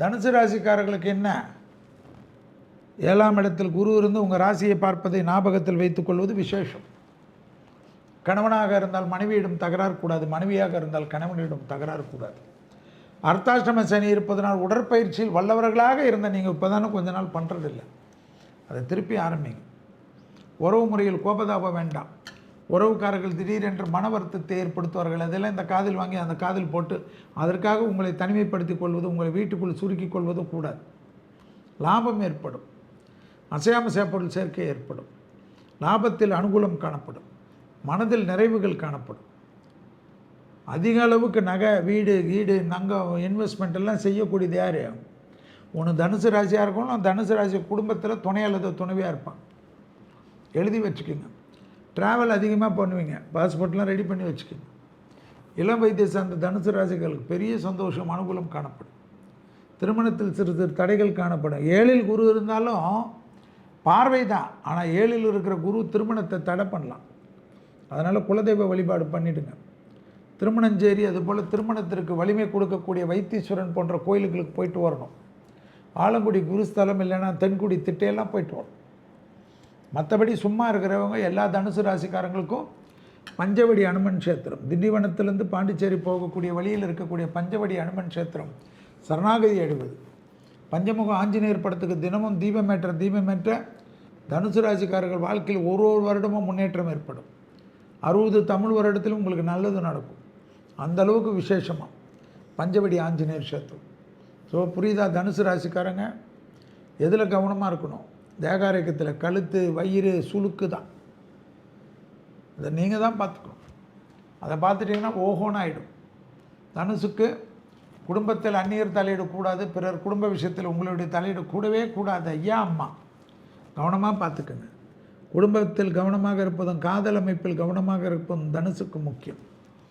தனுசு ராசிக்காரர்களுக்கு என்ன? ஏழாம் இடத்தில் குரு இருந்து உங்கள் ராசியை பார்ப்பதை ஞாபகத்தில் வைத்துக்கொள்வது விசேஷம். கணவனாக இருந்தால் மனைவியிடம் தகராறு கூடாது மனைவியாக இருந்தால் கணவனிடம் தகராறு கூடாது. அர்த்தாஷ்டம சனி இருப்பதனால் உடற்பயிற்சியில் வல்லவர்களாக இருந்த நீங்கள் இப்போ தானே கொஞ்ச நாள் பண்ணுறதில்ல அதை திருப்பி ஆரம்பிங்க. உறவு முறையில் கோபதாபம் வேண்டாம். உறவுக்காரர்கள் திடீரென்று மன வருத்தத்தை ஏற்படுத்துவார்கள். அதெல்லாம் இந்த காதில் வாங்கி அந்த காதில் போட்டு அதற்காக உங்களை தனிமைப்படுத்தி கொள்வது உங்களை வீட்டுக்குள் சுருக்கிக் கொள்வதும் கூடாது. லாபம் ஏற்படும். அசையாம சேப்பொருள் சேர்க்கை ஏற்படும். லாபத்தில் அனுகூலம் காணப்படும். மனதில் நிறைவுகள் காணப்படும். அதிக அளவுக்கு நகை வீடு வீடு நங்கம் இன்வெஸ்ட்மெண்ட் எல்லாம் செய்யக்கூடியது யார்? ஒன்று தனுசு ராசியாக இருக்கணும் தனுசு ராசி குடும்பத்தில் துணை அல்லது துணைவியாக இருப்பான். எழுதி வச்சுக்கோங்க. ட்ராவல் அதிகமாக பண்ணுவீங்க. பாஸ்போர்ட்லாம் ரெடி பண்ணி வச்சுக்கோங்க. இளம் வைத்திய சார்ந்த தனுசு ராசிகளுக்கு பெரிய சந்தோஷம் அனுகூலம் காணப்படும். திருமணத்தில் சிறு சிறு தடைகள் காணப்படும். ஏழில் குரு இருந்தாலும் பார்வை தான். ஆனால் ஏழில் இருக்கிற குரு திருமணத்தை தடை பண்ணலாம். அதனால் குலதெய்வ வழிபாடு பண்ணிவிடுங்க திருமணஞ்சேரி அதுபோல் திருமணத்திற்கு வலிமை கொடுக்கக்கூடிய வைத்தீஸ்வரன் போன்ற கோயில்களுக்கு போயிட்டு வரணும். ஆலங்குடி குருஸ்தலம் இல்லைன்னா தென்குடி திட்டையெல்லாம் போயிட்டு வரணும். மற்றபடி சும்மா இருக்கிறவங்க எல்லா தனுசு ராசிக்காரங்களுக்கும் பஞ்சவடி அனுமன் கஷேத்திரம். திண்டிவனத்திலேருந்து பாண்டிச்சேரி போகக்கூடிய வழியில் இருக்கக்கூடிய பஞ்சவடி அனுமன் கஷேத்திரம். சரணாகதி எழுவது பஞ்சமுக ஆஞ்சநேயர் படத்துக்கு தினமும் தீபமேற்ற தீபமேற்ற தனுசு ராசிக்காரர்கள் வாழ்க்கையில் ஒரு ஒரு வருடமும் முன்னேற்றம் ஏற்படும். அறுபது தமிழ் வருடத்திலும் உங்களுக்கு நல்லது நடக்கும். அந்த அளவுக்கு விசேஷமாக பஞ்சவடி ஆஞ்சநேயர் கஷேத்திரம். ஸோ புரியுதா? தனுசு ராசிக்காரங்க எதில் கவனமாக இருக்கணும்? தேகாரக்கத்தில் கழுத்து வயிறு சுளுக்கு தான் அதை நீங்கள் தான் பார்த்துக்கணும். அதை பார்த்துட்டிங்கன்னா ஓஹோன்னு ஆகிடும் தனுசுக்கு குடும்பத்தில் அந்நியர் தலையிடக்கூடாது பிறர் குடும்ப விஷயத்தில் உங்களுடைய தலையிட கூடவே கூடாது. ஐயா அம்மா கவனமாக பார்த்துக்கங்க. குடும்பத்தில் கவனமாக இருப்பதும் காதல் அமைப்பில் கவனமாக இருப்பதும் தனுசுக்கு முக்கியம்.